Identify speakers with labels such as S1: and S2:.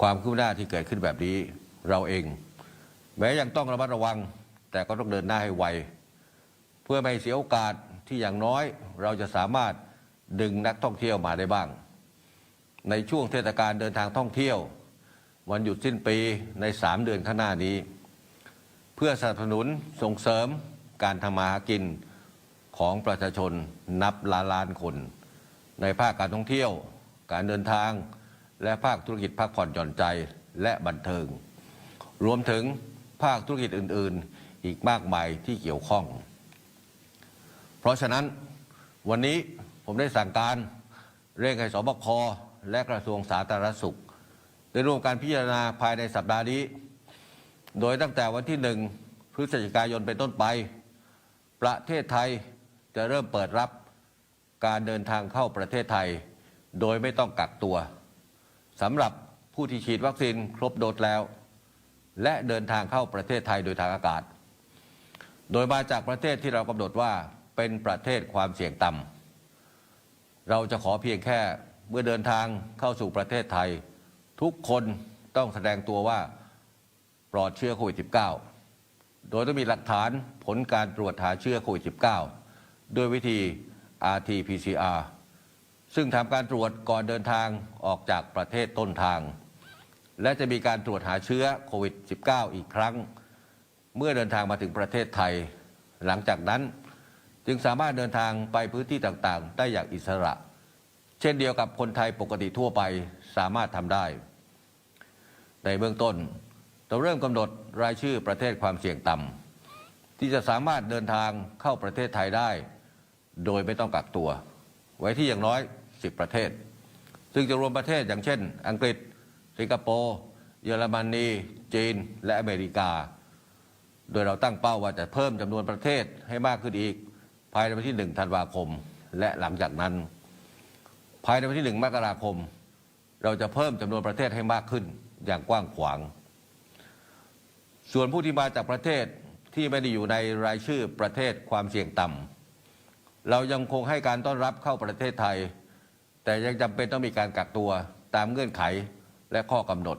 S1: ความคืบหน้าที่เกิดขึ้นแบบนี้เราเอง แม้ยังต้องระมัดระวัง แต่ก็ต้องเดินหน้าให้ไว เพื่อไม่เสียโอกาสที่อย่างน้อย เราจะสามารถดึงนักท่องเที่ยวมาได้บ้าง ในช่วงเทศกาลเดินทางท่องเที่ยว วันหยุดสิ้นปีใน3เดือนข้างหน้านี้ เพื่อสนับสนุนส่งเสริมการทำมาหากินของประชาชนนับล้านล้านคน ในภาคการท่องเที่ยว การเดินทาง และภาคธุรกิจพักผ่อนหย่อนใจและบันเทิง รวมถึงภาคธุรกิจอื่น ๆ อีกมากมายที่เกี่ยวข้อง เพราะฉะนั้นวันนี้ผมได้สั่งการเร่งให้สบคและกระทรวงสาธารณสุข ได้ร่วมการพิจารณาภายในสัปดาห์นี้ โดยตั้งแต่วันที่หนึ่งพฤศจิกายนเป็นต้นไป ประเทศไทยจะเริ่มเปิดรับการเดินทางเข้าประเทศไทย โดยไม่ต้องกักตัว สำหรับผู้ที่ฉีดวัคซีนครบโดสแล้ว และเดินทางเข้าประเทศไทยโดยทางอากาศ โดยมาจากประเทศที่เรากำหนดว่าเป็นประเทศความเสี่ยงต่ำเราจะขอเพียงแค่เมื่อเดินทางเข้าสู่ประเทศไทย ทุกคนต้องแสดงตัวว่าปลอดเชื้อโควิด -19 โดยต้องมีหลักฐานผลการตรวจหาเชื้อโควิด -19 ด้วยวิธี RT-PCR ซึ่งทำการตรวจก่อนเดินทางออกจากประเทศต้นทาง และจะมีการตรวจหาเชื้อโควิด -19 อีกครั้ง เมื่อเดินทางมาถึงประเทศไทย หลังจากนั้นจึงสามารถเดินทางไปพื้นที่ต่างๆ ได้อย่างอิสระ เช่นเดียวกับคนไทยปกติทั่วไปสามารถทำได้ ในเบื้องต้นเราเริ่มกำหนดรายชื่อประเทศความเสี่ยงต่ำที่จะสามารถเดินทางเข้าประเทศไทยได้ โดยไม่ต้องกักตัว ไว้ที่อย่างน้อย 10 ประเทศ ซึ่งจะรวมประเทศอย่างเช่น อังกฤษ สิงคโปร์ เยอรมนี จีน และอเมริกา โดยเราตั้งเป้าว่าจะเพิ่มจำนวนประเทศให้มากขึ้นอีก ภายในวันที่ 1 ธันวาคม และหลังจากนั้น ภายในวันที่ 1 มกราคม เราจะเพิ่มจำนวนประเทศให้มากขึ้นอย่างกว้างขวาง ส่วนผู้ที่มาจากประเทศที่ไม่ได้อยู่ในรายชื่อประเทศความเสี่ยงต่ำเรายังคงให้การต้อนรับเข้าประเทศไทย แต่ยังจำเป็นต้องมีการกักตัวตามเงื่อนไขและข้อกำหนด